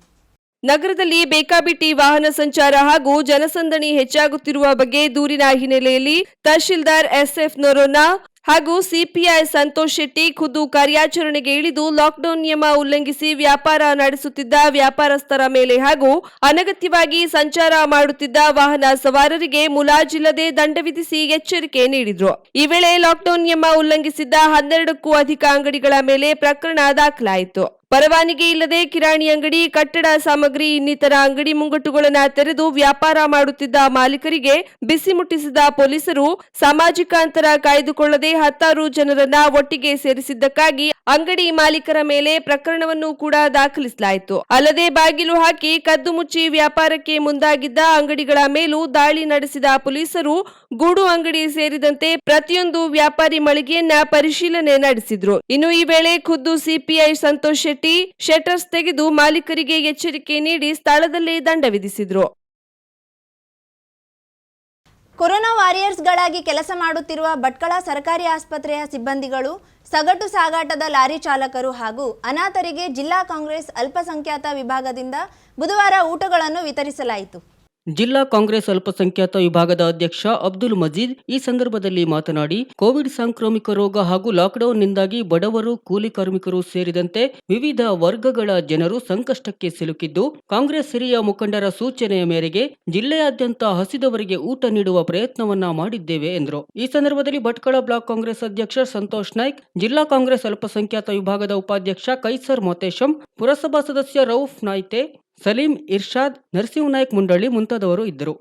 ನಗರದಲ್ಲಿ ಬೇಕಾಬಿಟ್ಟಿ ವಾಹನ ಸಂಚಾರ ಹಾಗೂ ಜನಸಂದಣಿ ಹೆಚ್ಚಾಗುತ್ತಿರುವ ಬಗ್ಗೆ ದೂರಿನ ಹಿನ್ನೆಲೆಯಲ್ಲಿ ತಹಶೀಲ್ದಾರ್ ಎಸ್ಎಫ್ ನೊರೋನಾ ಹಾಗೂ ಸಿಪಿಐ ಸಂತೋಷ್ ಶೆಟ್ಟಿ ಖುದ್ದು ಕಾರ್ಯಾಚರಣೆಗೆ ಇಳಿದು ಲಾಕ್ಡೌನ್ ನಿಯಮ ಉಲ್ಲಂಘಿಸಿ ವ್ಯಾಪಾರ ನಡೆಸುತ್ತಿದ್ದ ವ್ಯಾಪಾರಸ್ಥರ ಮೇಲೆ ಹಾಗೂ ಅನಗತ್ಯವಾಗಿ ಸಂಚಾರ ಮಾಡುತ್ತಿದ್ದ ವಾಹನ ಸವಾರರಿಗೆ ಮುಲಾಜಿಲ್ಲದೆ ದಂಡ ವಿಧಿಸಿ ಎಚ್ಚರಿಕೆ ನೀಡಿದ್ರು. ಈ ವೇಳೆ ಲಾಕ್ಡೌನ್ ನಿಯಮ ಉಲ್ಲಂಘಿಸಿದ್ದ ಹನ್ನೆರಡಕ್ಕೂ ಅಧಿಕ ಅಂಗಡಿಗಳ ಮೇಲೆ ಪ್ರಕರಣ ದಾಖಲಾಯಿತು. ಪರವಾನಗಿ ಇಲ್ಲದೆ ಕಿರಾಣಿ ಅಂಗಡಿ, ಕಟ್ಟಡ ಸಾಮಗ್ರಿ, ಇನ್ನಿತರ ಅಂಗಡಿ ಮುಂಗಟ್ಟುಗಳನ್ನು ತೆರೆದು ವ್ಯಾಪಾರ ಮಾಡುತ್ತಿದ್ದ ಮಾಲೀಕರಿಗೆ ಬಿಸಿ ಮುಟ್ಟಿಸಿದ ಪೊಲೀಸರು ಸಾಮಾಜಿಕ ಅಂತರ ಕಾಯ್ದುಕೊಳ್ಳದೆ ಹತ್ತಾರು ಜನರನ್ನ ಒಟ್ಟಿಗೆ ಸೇರಿಸಿದ್ದಕ್ಕಾಗಿ ಅಂಗಡಿ ಮಾಲೀಕರ ಮೇಲೆ ಪ್ರಕರಣವನ್ನು ಕೂಡ ದಾಖಲಿಸಲಾಯಿತು. ಅಲ್ಲದೆ ಬಾಗಿಲು ಹಾಕಿ ಕದ್ದು ಮುಚ್ಚಿ ವ್ಯಾಪಾರಕ್ಕೆ ಮುಂದಾಗಿದ್ದ ಅಂಗಡಿಗಳ ಮೇಲೂ ದಾಳಿ ನಡೆಸಿದ ಪೊಲೀಸರು ಗೂಡು ಅಂಗಡಿ ಸೇರಿದಂತೆ ಪ್ರತಿಯೊಂದು ವ್ಯಾಪಾರಿ ಮಳಿಗೆಯನ್ನ ಪರಿಶೀಲನೆ ನಡೆಸಿದ್ರು. ಇನ್ನು ಈ ವೇಳೆ ಖುದ್ದು ಸಿಪಿಐ ಸಂತೋಷ್ ಶೆಟ್ಟಿ ಶೆಟರ್ಸ್ ತೆಗೆದು ಮಾಲೀಕರಿಗೆ ಎಚ್ಚರಿಕೆ ನೀಡಿ ಸ್ಥಳದಲ್ಲೇ ದಂಡ ವಿಧಿಸಿದ್ರು. ಕೊರೋನಾ ವಾರಿಯರ್ಸ್ಗಳಾಗಿ ಕೆಲಸ ಮಾಡುತ್ತಿರುವ ಭಟ್ಕಳ ಸರ್ಕಾರಿ ಆಸ್ಪತ್ರೆಯ ಸಿಬ್ಬಂದಿಗಳು ಸಗಟು ಸಾಗಾಟದ ಲಾರಿ ಚಾಲಕರು ಹಾಗೂ ಅನಾಥರಿಗೆ ಜಿಲ್ಲಾ ಕಾಂಗ್ರೆಸ್ ಅಲ್ಪಸಂಖ್ಯಾತ ವಿಭಾಗದಿಂದ ಬುಧವಾರ ಊಟಗಳನ್ನು ವಿತರಿಸಲಾಯಿತು. ಜಿಲ್ಲಾ ಕಾಂಗ್ರೆಸ್ ಅಲ್ಪಸಂಖ್ಯಾತ ವಿಭಾಗದ ಅಧ್ಯಕ್ಷ ಅಬ್ದುಲ್ ಮಜೀದ್ ಈ ಸಂದರ್ಭದಲ್ಲಿ ಮಾತನಾಡಿ, ಕೋವಿಡ್ ಸಾಂಕ್ರಾಮಿಕ ರೋಗ ಹಾಗೂ ಲಾಕ್ಡೌನ್ನಿಂದಾಗಿ ಬಡವರು, ಕೂಲಿ ಕಾರ್ಮಿಕರು ಸೇರಿದಂತೆ ವಿವಿಧ ವರ್ಗಗಳ ಜನರು ಸಂಕಷ್ಟಕ್ಕೆ ಸಿಲುಕಿದ್ದು, ಕಾಂಗ್ರೆಸ್ ಹಿರಿಯ ಮುಖಂಡರ ಸೂಚನೆಯ ಮೇರೆಗೆ ಜಿಲ್ಲೆಯಾದ್ಯಂತ ಹಸಿದವರಿಗೆ ಊಟ ನೀಡುವ ಪ್ರಯತ್ನವನ್ನ ಮಾಡಿದ್ದೇವೆ ಎಂದರು. ಈ ಸಂದರ್ಭದಲ್ಲಿ ಭಟ್ಕಳ ಬ್ಲಾಕ್ ಕಾಂಗ್ರೆಸ್ ಅಧ್ಯಕ್ಷ ಸಂತೋಷ್ ನಾಯ್ಕ್, ಜಿಲ್ಲಾ ಕಾಂಗ್ರೆಸ್ ಅಲ್ಪಸಂಖ್ಯಾತ ವಿಭಾಗದ ಉಪಾಧ್ಯಕ್ಷ ಕೈಸರ್ ಮೊತೇಶಂ, ಪುರಸಭಾ ಸದಸ್ಯ ರೌಫ್ ನಾಯ್ತೆ ಸಲೀಂ ಇರ್ಷಾದ್ ನರಸಿಂಹನಾಯ್ಕ್ ಮುಂಡಳ್ಳಿ ಮುಂತಾದವರು ಇದ್ದರು.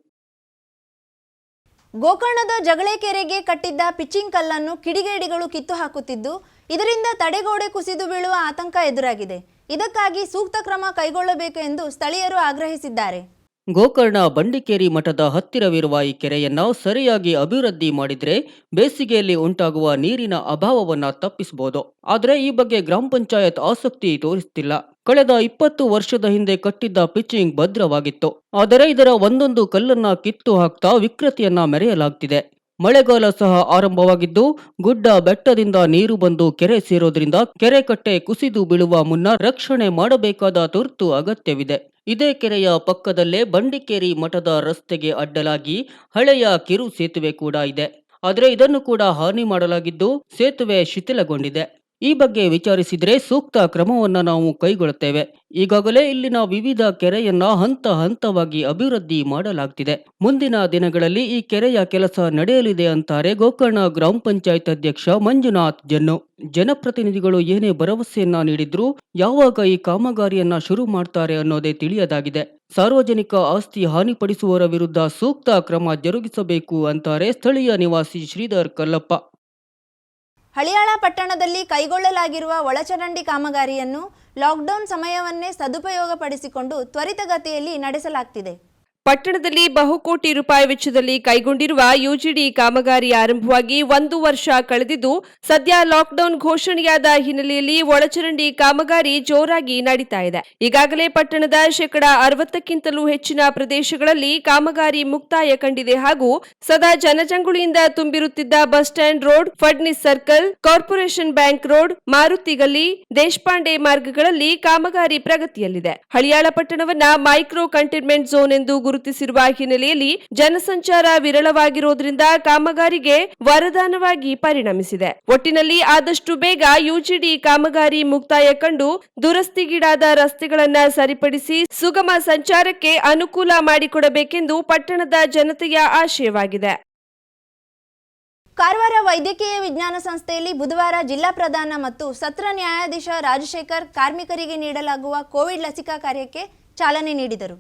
ಗೋಕರ್ಣದ ಜಗಳೇಕೆರೆಗೆ ಕಟ್ಟಿದ್ದ ಪಿಚ್ಚಿಂಗ್ ಕಲ್ಲನ್ನು ಕಿಡಿಗೇಡಿಗಳು ಕಿತ್ತು ಹಾಕುತ್ತಿದ್ದು ಇದರಿಂದ ತಡೆಗೋಡೆ ಕುಸಿದು ಬೀಳುವ ಆತಂಕ ಎದುರಾಗಿದೆ. ಇದಕ್ಕಾಗಿ ಸೂಕ್ತ ಕ್ರಮ ಕೈಗೊಳ್ಳಬೇಕು ಎಂದು ಸ್ಥಳೀಯರು ಆಗ್ರಹಿಸಿದ್ದಾರೆ. ಗೋಕರ್ಣ ಬಂಡಿಕೇರಿ ಮಠದ ಹತ್ತಿರವಿರುವ ಈ ಕೆರೆಯನ್ನು ಸರಿಯಾಗಿ ಅಭಿವೃದ್ಧಿ ಮಾಡಿದರೆ ಬೇಸಿಗೆಯಲ್ಲಿ ಉಂಟಾಗುವ ನೀರಿನ ಅಭಾವವನ್ನು ತಪ್ಪಿಸಬಹುದು ಆದರೆ ಈ ಬಗ್ಗೆ ಗ್ರಾಮ ಪಂಚಾಯತ್ ಆಸಕ್ತಿ ತೋರಿಸ್ತಿಲ್ಲ. ಕಳೆದ ಇಪ್ಪತ್ತು ವರ್ಷದ ಹಿಂದೆ ಕಟ್ಟಿದ್ದ ಪಿಚ್ಚಿಂಗ್ ಭದ್ರವಾಗಿತ್ತು. ಆದರೆ ಇದರ ಒಂದೊಂದು ಕಲ್ಲನ್ನ ಕಿತ್ತು ಹಾಕ್ತಾ ವಿಕೃತಿಯನ್ನ ಮೆರೆಯಲಾಗ್ತಿದೆ. ಮಳೆಗಾಲ ಸಹ ಆರಂಭವಾಗಿದ್ದು, ಗುಡ್ಡ ಬೆಟ್ಟದಿಂದ ನೀರು ಬಂದು ಕೆರೆ ಸೇರೋದ್ರಿಂದ ಕೆರೆ ಕಟ್ಟೆ ಕುಸಿದು ಬೀಳುವ ಮುನ್ನ ರಕ್ಷಣೆ ಮಾಡಬೇಕಾದ ತುರ್ತು ಅಗತ್ಯವಿದೆ. ಇದೇ ಕೆರೆಯ ಪಕ್ಕದಲ್ಲೇ ಬಂಡಿಕೇರಿ ಮಠದ ರಸ್ತೆಗೆ ಅಡ್ಡಲಾಗಿ ಹಳೆಯ ಕಿರು ಸೇತುವೆ ಕೂಡ ಇದೆ. ಆದರೆ ಇದನ್ನು ಕೂಡ ಹಾನಿ ಮಾಡಲಾಗಿದ್ದು, ಸೇತುವೆ ಶಿಥಿಲಗೊಂಡಿದೆ. ಈ ಬಗ್ಗೆ ವಿಚಾರಿಸಿದರೆ ಸೂಕ್ತ ಕ್ರಮವನ್ನು ನಾವು ಕೈಗೊಳ್ಳುತ್ತೇವೆ. ಈಗಾಗಲೇ ಇಲ್ಲಿನ ವಿವಿಧ ಕೆರೆಯನ್ನ ಹಂತ ಹಂತವಾಗಿ ಅಭಿವೃದ್ಧಿ ಮಾಡಲಾಗ್ತಿದೆ. ಮುಂದಿನ ದಿನಗಳಲ್ಲಿ ಈ ಕೆರೆಯ ಕೆಲಸ ನಡೆಯಲಿದೆ ಅಂತಾರೆ ಗೋಕರ್ಣ ಗ್ರಾಮ ಪಂಚಾಯತ್ ಅಧ್ಯಕ್ಷ ಮಂಜುನಾಥ್ ಜನ್ನು. ಜನಪ್ರತಿನಿಧಿಗಳು ಏನೇ ಭರವಸೆಯನ್ನ ನೀಡಿದ್ರು ಯಾವಾಗ ಈ ಕಾಮಗಾರಿಯನ್ನ ಶುರು ಮಾಡ್ತಾರೆ ಅನ್ನೋದೇ ತಿಳಿಯದಾಗಿದೆ. ಸಾರ್ವಜನಿಕ ಆಸ್ತಿ ಹಾನಿಪಡಿಸುವವರ ವಿರುದ್ಧ ಸೂಕ್ತ ಕ್ರಮ ಜರುಗಿಸಬೇಕು ಅಂತಾರೆ ಸ್ಥಳೀಯ ನಿವಾಸಿ ಶ್ರೀಧರ್ ಕಲ್ಲಪ್ಪ. ಹಳಿಯಾಳ ಪಟ್ಟಣದಲ್ಲಿ ಕೈಗೊಳ್ಳಲಾಗಿರುವ ಒಳಚರಂಡಿ ಕಾಮಗಾರಿಯನ್ನು ಲಾಕ್ಡೌನ್ ಸಮಯವನ್ನೇ ಸದುಪಯೋಗಪಡಿಸಿಕೊಂಡು ತ್ವರಿತಗತಿಯಲ್ಲಿ ನಡೆಸಲಾಗ್ತಿದೆ. ಪಟ್ಟಣದಲ್ಲಿ ಬಹುಕೋಟಿ ರೂಪಾಯಿ ವೆಚ್ಚದಲ್ಲಿ ಕೈಗೊಂಡಿರುವ ಯುಜಿಡಿ ಕಾಮಗಾರಿ ಆರಂಭವಾಗಿ ಒಂದು ವರ್ಷ ಕಳೆದಿದ್ದು, ಸದ್ಯ ಲಾಕ್ಡೌನ್ ಘೋಷಣೆಯಾದ ಹಿನ್ನೆಲೆಯಲ್ಲಿ ಒಳಚರಂಡಿ ಕಾಮಗಾರಿ ಜೋರಾಗಿ ನಡೀತಾ ಇದೆ. ಈಗಾಗಲೇ ಪಟ್ಟಣದ ಶೇಕಡಾ ಅರವತ್ತಕ್ಕಿಂತಲೂ ಹೆಚ್ಚಿನ ಪ್ರದೇಶಗಳಲ್ಲಿ ಕಾಮಗಾರಿ ಮುಕ್ತಾಯ ಕಂಡಿದೆ ಹಾಗೂ ಸದಾ ಜನಜಂಗುಳಿಯಿಂದ ತುಂಬಿರುತ್ತಿದ್ದ bus stand road, Phadnis circle, corporation bank road, Maruti ಗಲ್ಲಿ, ದೇಶಪಾಂಡೆ ಮಾರ್ಗಗಳಲ್ಲಿ ಕಾಮಗಾರಿ ಪ್ರಗತಿಯಲ್ಲಿದೆ. ಹಳಿಯಾಳ ಪಟ್ಟಣವನ್ನ ಮೈಕ್ರೋ ಕಂಟೈನ್ಮೆಂಟ್ ಝೋನ್ ಎಂದು ಗುರುತಿಸಿರುವ ಹಿನ್ನೆಲೆಯಲ್ಲಿ ಜನಸಂಚಾರ ವಿರಳವಾಗಿರುವುದರಿಂದ ಕಾಮಗಾರಿಗೆ ವರದಾನವಾಗಿ ಪರಿಣಮಿಸಿದೆ. ಒಟ್ಟಿನಲ್ಲಿ ಆದಷ್ಟು ಬೇಗ ಯುಜಿಡಿ ಕಾಮಗಾರಿ ಮುಕ್ತಾಯ ಕಂಡು ದುರಸ್ತಿಗೀಡಾದ ರಸ್ತೆಗಳನ್ನು ಸರಿಪಡಿಸಿ ಸುಗಮ ಸಂಚಾರಕ್ಕೆ ಅನುಕೂಲ ಮಾಡಿಕೊಡಬೇಕೆಂದು ಪಟ್ಟಣದ ಜನತೆಯ ಆಶಯವಾಗಿದೆ. ಕಾರವಾರ ವೈದ್ಯಕೀಯ ವಿಜ್ಞಾನ ಸಂಸ್ಥೆಯಲ್ಲಿ ಬುಧವಾರ ಜಿಲ್ಲಾ ಪ್ರಧಾನ ಮತ್ತು ಸತ್ರ ನ್ಯಾಯಾಧೀಶ ರಾಜಶೇಖರ್ ಕಾರ್ಮಿಕರಿಗೆ ನೀಡಲಾಗುವ ಕೋವಿಡ್ ಲಸಿಕಾ ಕಾರ್ಯಕ್ಕೆ ಚಾಲನೆ ನೀಡಿದರು.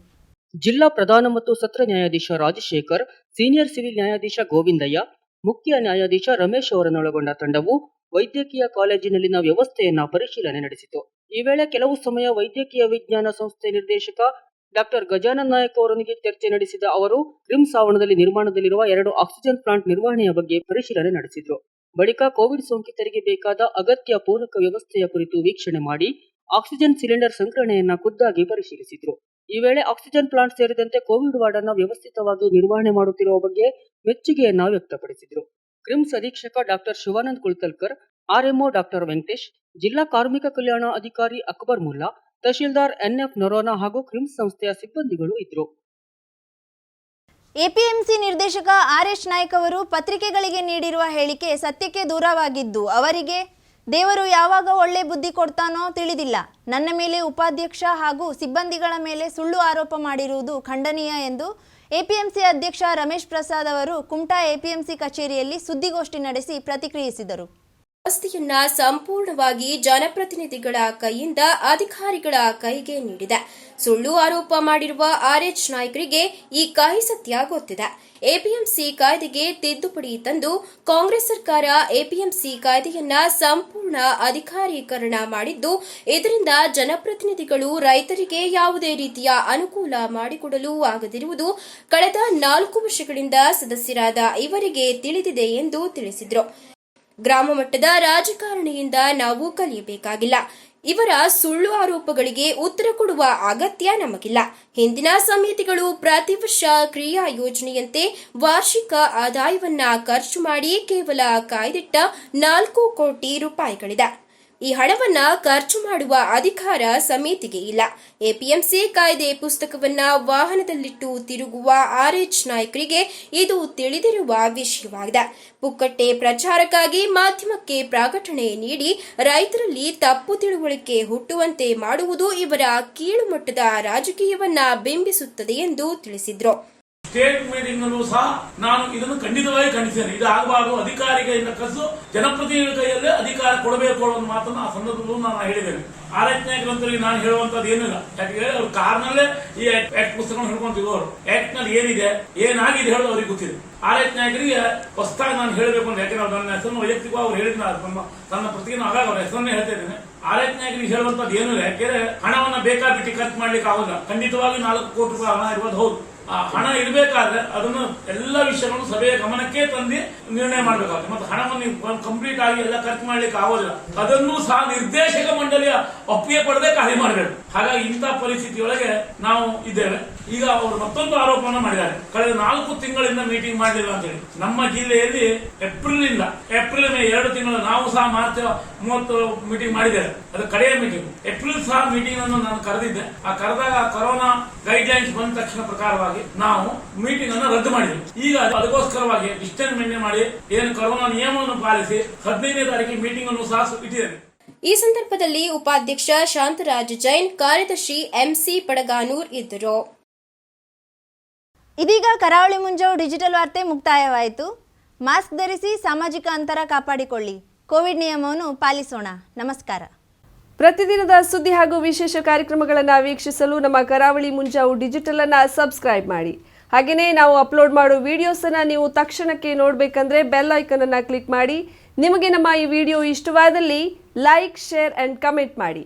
ಜಿಲ್ಲಾ ಪ್ರಧಾನ ಮತ್ತು ಸತ್ರ ನ್ಯಾಯಾಧೀಶ ರಾಜಶೇಖರ್, ಸೀನಿಯರ್ ಸಿವಿಲ್ ನ್ಯಾಯಾಧೀಶ ಗೋವಿಂದಯ್ಯ, ಮುಖ್ಯ ನ್ಯಾಯಾಧೀಶ ರಮೇಶ್ ಅವರನ್ನೊಳಗೊಂಡ ತಂಡವು ವೈದ್ಯಕೀಯ ಕಾಲೇಜಿನಲ್ಲಿನ ವ್ಯವಸ್ಥೆಯನ್ನ ಪರಿಶೀಲನೆ ನಡೆಸಿತು. ಈ ವೇಳೆ ಕೆಲವು ಸಮಯ ವೈದ್ಯಕೀಯ ವಿಜ್ಞಾನ ಸಂಸ್ಥೆ ನಿರ್ದೇಶಕ ಡಾಕ್ಟರ್ ಗಜಾನನ್ ನಾಯಕ್ ಅವರೊಂದಿಗೆ ಚರ್ಚೆ ನಡೆಸಿದ ಅವರು ಕ್ರಿಮ್ಸ್ ಆವರಣದಲ್ಲಿ ನಿರ್ಮಾಣದಲ್ಲಿರುವ ಎರಡು ಆಕ್ಸಿಜನ್ ಪ್ಲಾಂಟ್ ನಿರ್ವಹಣೆಯ ಬಗ್ಗೆ ಪರಿಶೀಲನೆ ನಡೆಸಿದ್ರು. ಬಳಿಕ ಕೋವಿಡ್ ಸೋಂಕಿತರಿಗೆ ಬೇಕಾದ ಅಗತ್ಯ ಪೂರಕ ವ್ಯವಸ್ಥೆಯ ಕುರಿತು ವೀಕ್ಷಣೆ ಮಾಡಿ ಆಕ್ಸಿಜನ್ ಸಿಲಿಂಡರ್ ಸಂಗ್ರಹಣೆಯನ್ನ ಖುದ್ದಾಗಿ ಪರಿಶೀಲಿಸಿದ್ರು. ಈ ವೇಳೆ ಆಕ್ಸಿಜನ್ ಪ್ಲಾಂಟ್ ಸೇರಿದಂತೆ ಕೋವಿಡ್ ವಾರ್ಡ್ ಅನ್ನು ವ್ಯವಸ್ಥಿತವಾಗಿ ನಿರ್ವಹಣೆ ಮಾಡುತ್ತಿರುವ ಬಗ್ಗೆ ಮೆಚ್ಚುಗೆಯನ್ನ ವ್ಯಕ್ತಪಡಿಸಿದರು. ಕ್ರಿಮ್ಸ್ ಅಧೀಕ್ಷಕ doctor Shivanand Kultalkar RMO doctor Venkatesh, ಜಿಲ್ಲಾ ಕಾರ್ಮಿಕ ಕಲ್ಯಾಣ ಅಧಿಕಾರಿ ಅಕ್ಬರ್ ಮುಲ್ಲಾ, ತಹಶೀಲ್ದಾರ್ ಎನ್ಎಫ್ ನರೋನಾ ಹಾಗೂ ಕ್ರಿಮ್ಸ್ ಸಂಸ್ಥೆಯ ಸಿಬ್ಬಂದಿಗಳು ಇದ್ದರು ಎಪಿಎಂಸಿ ನಿರ್ದೇಶಕ ಆರ್ ಎಸ್ ನಾಯ್ಕ ಅವರು ಪತ್ರಿಕೆಗಳಿಗೆ ನೀಡಿರುವ ಹೇಳಿಕೆ ಸತ್ಯಕ್ಕೆ ದೂರವಾಗಿದ್ದು, ಅವರಿಗೆ ದೇವರು ಯಾವಾಗ ಒಳ್ಳೆ ಬುದ್ಧಿ ಕೊಡ್ತಾನೋ ತಿಳಿದಿಲ್ಲ. ನನ್ನ ಮೇಲೆ ಉಪಾಧ್ಯಕ್ಷ ಹಾಗೂ ಸಿಬ್ಬಂದಿಗಳ ಮೇಲೆ ಸುಳ್ಳು ಆರೋಪ ಮಾಡಿರುವುದು ಖಂಡನೀಯ ಎಂದು ಎಪಿಎಂಸಿ ಅಧ್ಯಕ್ಷ ರಮೇಶ್ ಪ್ರಸಾದ್ ಅವರು ಕುಮಟಾ ಎಪಿಎಂಸಿ ಕಚೇರಿಯಲ್ಲಿ ಸುದ್ದಿಗೋಷ್ಠಿ ನಡೆಸಿ ಪ್ರತಿಕ್ರಿಯಿಸಿದರು. ವ್ಯವಸ್ಥೆಯನ್ನ ಸಂಪೂರ್ಣವಾಗಿ ಜನಪ್ರತಿನಿಧಿಗಳ ಕೈಯಿಂದ ಅಧಿಕಾರಿಗಳ ಕೈಗೆ ನೀಡಿದೆ. ಸುಳ್ಳು ಆರೋಪ ಮಾಡಿರುವ ಆರ್ಎಚ್ ನಾಯಕರಿಗೆ ಈ ಕಾಯಿ ಸತ್ಯ ಗೊತ್ತಿದೆ. ಎಪಿಎಂಸಿ ಕಾಯ್ದೆಗೆ ತಿದ್ದುಪಡಿ ತಂದು ಕಾಂಗ್ರೆಸ್ ಸರ್ಕಾರ ಎಪಿಎಂಸಿ ಕಾಯ್ದೆಯನ್ನ ಸಂಪೂರ್ಣ ಅಧಿಕಾರೀಕರಣ ಮಾಡಿದ್ದು, ಇದರಿಂದ ಜನಪ್ರತಿನಿಧಿಗಳು ರೈತರಿಗೆ ಯಾವುದೇ ರೀತಿಯ ಅನುಕೂಲ ಮಾಡಿಕೊಡಲು ಆಗದಿರುವುದು ಕಳೆದ ನಾಲ್ಕು ವರ್ಷಗಳಿಂದ ಸದಸ್ಯರಾದ ಇವರಿಗೆ ತಿಳಿದಿದೆ ಎಂದು ತಿಳಿಸಿದರು. ಗ್ರಾಮ ಮಟ್ಟದ ರಾಜಕಾರಣಿಯಿಂದ ನಾವು ಕಲಿಯಬೇಕಾಗಿಲ್ಲ. ಇವರ ಸುಳ್ಳು ಆರೋಪಗಳಿಗೆ ಉತ್ತರ ಕೊಡುವ ಅಗತ್ಯ ನಮಗಿಲ್ಲ. ಹಿಂದಿನ ಸಮಿತಿಗಳು ಪ್ರತಿ ವರ್ಷ ಕ್ರಿಯಾ ಯೋಜನೆಯಂತೆ ವಾರ್ಷಿಕ ಆದಾಯವನ್ನ ಖರ್ಚು ಮಾಡಿ ಕೇವಲ ಕಾಯ್ದಿಟ್ಟ ನಾಲ್ಕು ಕೋಟಿ ರೂಪಾಯಿಗಳಿದೆ. ಈ ಹಣವನ್ನ ಖರ್ಚು ಮಾಡುವ ಅಧಿಕಾರ ಸಮಿತಿಗೆ ಇಲ್ಲ. ಎಪಿಎಂಸಿ ಕಾಯ್ದೆ ಪುಸ್ತಕವನ್ನ ವಾಹನದಲ್ಲಿಟ್ಟು ತಿರುಗುವ ಆರ್ಎಚ್ ನಾಯಕರಿಗೆ ಇದು ತಿಳಿದಿರುವ ವಿಷಯವಾಗಿದೆ. ಪುಕ್ಕಟ್ಟೆ ಪ್ರಚಾರಕ್ಕಾಗಿ ಮಾಧ್ಯಮಕ್ಕೆ ಪ್ರಕಟಣೆ ನೀಡಿ ರೈತರಲ್ಲಿ ತಪ್ಪು ತಿಳುವಳಿಕೆ ಹುಟ್ಟುವಂತೆ ಮಾಡುವುದು ಇವರ ಕೀಳುಮಟ್ಟದ ರಾಜಕೀಯವನ್ನ ಬಿಂಬಿಸುತ್ತದೆ ಎಂದು ತಿಳಿಸಿದ್ರು. ಸ್ಟೇಟ್ ಮೀಟಿಂಗ್ ನಲ್ಲೂ ಸಹ ನಾನು ಇದನ್ನು ಖಂಡಿತವಾಗಿ ಖಂಡಿಸ್ತೇನೆ. ಇದು ಆಗಬಾರದು. ಅಧಿಕಾರಿಗಳಿಂದ ಕಸು ಜನಪ್ರತಿನಿಧಿಗಳ ಕೈಯಲ್ಲೇ ಅಧಿಕಾರ ಕೊಡಬೇಕು ಅನ್ನೋ ಮಾತನ್ನು ಆ ಸಂದರ್ಭದಲ್ಲೂ ನಾನು ಹೇಳಿದ್ದೇನೆ. ಆರೈತನೇ ಗ್ರಂಥದಲ್ಲಿ ನಾನು ಹೇಳುವಂತದ್ದು ಏನಿಲ್ಲ. ಯಾಕೆ ಅವ್ರ ಕಾರ್ನಲ್ಲೇ ಈ ಆಕ್ಟ್ ಪುಸ್ತಕ ಹಿಡ್ಕೊಂತಿರೋರು ಆಕ್ಟ್ನಲ್ಲಿ ಏನಿದೆ, ಏನಾಗಿದೆ ಹೇಳೋದು ಅವ್ರಿಗೆ ಗೊತ್ತಿದೆ ಆರೈತ ನಾಯಕರಿಗೆ ಹೊಸದಾಗಿ ನಾನು ಹೇಳಬೇಕು ಅಂತ ಯಾಕೆ ನನ್ನ ಹೆಸರನ್ನು ವೈಯಕ್ತಿಕವಾಗಿ ಅವ್ರು ಹೇಳಿದ ತಮ್ಮ ತನ್ನ ಪ್ರತಿಯನ್ನು ಆಗಾಗ ಅವ್ರ ಹೆಸರನ್ನೇ ಹೇಳ್ತಾ ಇದ್ದೇನೆ. ಆರೈತ ನಾಯಕರಿಗೆ ಹೇಳುವಂತದ್ದು ಏನಿಲ್ಲ. ಯಾಕೆಂದ್ರೆ ಹಣವನ್ನು ಬೇಕಾಬಿಟ್ಟು ಖರ್ಚು ಮಾಡ್ಲಿಕ್ಕೆ ಆಗೋಲ್ಲ ಖಂಡಿತವಾಗಿ ನಾಲ್ಕು ಕೋಟಿ ರೂಪಾಯಿ ಹಣ ಇರೋದು ಹೌದು. ಆ ಹಣ ಇರಬೇಕಾದ್ರೆ ಅದನ್ನು ಎಲ್ಲ ವಿಷಯಗಳನ್ನು ಸಭೆಯ ಗಮನಕ್ಕೆ ತಂದು ನಿರ್ಣಯ ಮಾಡಬೇಕಾಗುತ್ತೆ. ಮತ್ತು ಹಣವನ್ನು ಕಂಪ್ಲೀಟ್ ಆಗಿ ಎಲ್ಲ ಖರ್ಚು ಮಾಡ್ಲಿಕ್ಕೆ ಆಗೋದಿಲ್ಲ. ಅದನ್ನು ಸಹ ನಿರ್ದೇಶಕ ಮಂಡಳಿಯ ಒಪ್ಪಿಗೆ ಪಡೆದೇ ಖಾಲಿ ಮಾಡಬೇಕು. ಹಾಗಾಗಿ ಇಂಥ ಪರಿಸ್ಥಿತಿಯೊಳಗೆ ನಾವು ಇದ್ದೇವೆ. ಈಗ ಅವರು ಮತ್ತೊಂದು ಆರೋಪವನ್ನು ಮಾಡಿದ್ದಾರೆ. ಕಳೆದ ನಾಲ್ಕು ತಿಂಗಳಿಂದ ಮೀಟಿಂಗ್ ಮಾಡಲಿಲ್ಲ ಅಂತ ಹೇಳಿ ನಮ್ಮ ಜಿಲ್ಲೆಯಲ್ಲಿ ಏಪ್ರಿಲ್ ಇಂದ ಏಪ್ರಿಲ್ ಮೇ ಎರಡು ತಿಂಗಳು ನಾವು ಸಹ ಮಾರ್ಚ್ ಮೂವತ್ತು ಮೀಟಿಂಗ್ ಮಾಡಿದ್ದೇವೆ. ಅದು ಕಡೆಯ ಮೀಟಿಂಗ್. ಏಪ್ರಿಲ್ ಸಹ ಮೀಟಿಂಗ್ ಅನ್ನು ನಾನು ಕರೆದಿದ್ದೆ. ಆ ಕರೆದಾಗ ಕೊರೋನಾ ಗೈಡ್ ಲೈನ್ಸ್ ಬಂದ ತಕ್ಷಣ ಪ್ರಕಾರವಾಗಿ ನಾವು ಮೀಟಿಂಗ್ ಅನ್ನು ರದ್ದು ಮಾಡಿದ್ವಿ. ಈಗ ಅದಕ್ಕೋಸ್ಕರವಾಗಿ ಡಿಸ್ಟೆನ್ಸ್ ಮೇಂಟೈನ್ ಮಾಡಿ ಏನು ಕೊರೋನಾ ನಿಯಮವನ್ನು ಪಾಲಿಸಿ ಹದಿನೈದನೇ ತಾರೀಕಿಗೆ ಮೀಟಿಂಗ್ ಅನ್ನು ಸಹ ಇಟ್ಟಿದ್ದೇವೆ. ಈ ಸಂದರ್ಭದಲ್ಲಿ ಉಪಾಧ್ಯಕ್ಷ ಶಾಂತರಾಜ್ ಜೈನ್, ಕಾರ್ಯದರ್ಶಿ ಎಂಸಿ ಪಡಗಾನೂರ್ ಇದ್ದರು. ಇದೀಗ ಕರಾವಳಿ ಮುಂಜಾವು ಡಿಜಿಟಲ್ ವಾರ್ತೆ ಮುಕ್ತಾಯವಾಯಿತು. ಮಾಸ್ಕ್ ಧರಿಸಿ ಸಾಮಾಜಿಕ ಅಂತರ ಕಾಪಾಡಿಕೊಳ್ಳಿ. ಕೋವಿಡ್ ನಿಯಮವನ್ನು ಪಾಲಿಸೋಣ. ನಮಸ್ಕಾರ. ಪ್ರತಿದಿನದ ಸುದ್ದಿ ಹಾಗೂ ವಿಶೇಷ ಕಾರ್ಯಕ್ರಮಗಳನ್ನು ವೀಕ್ಷಿಸಲು ನಮ್ಮ ಕರಾವಳಿ ಮುಂಜಾವು ಡಿಜಿಟಲ್ ಅನ್ನು ಸಬ್ಸ್ಕ್ರೈಬ್ ಮಾಡಿ. ಹಾಗೆಯೇ ನಾವು ಅಪ್ಲೋಡ್ ಮಾಡೋ ವಿಡಿಯೋಸನ್ನು ನೀವು ತಕ್ಷಣಕ್ಕೆ ನೋಡಬೇಕಂದ್ರೆ ಬೆಲ್ ಐಕನ್ ಅನ್ನು ಕ್ಲಿಕ್ ಮಾಡಿ. ನಿಮಗೆ ನಮ್ಮ ಈ ವಿಡಿಯೋ ಇಷ್ಟವಾದಲ್ಲಿ ಲೈಕ್ ಶೇರ್ ಆ್ಯಂಡ್ ಕಮೆಂಟ್ ಮಾಡಿ.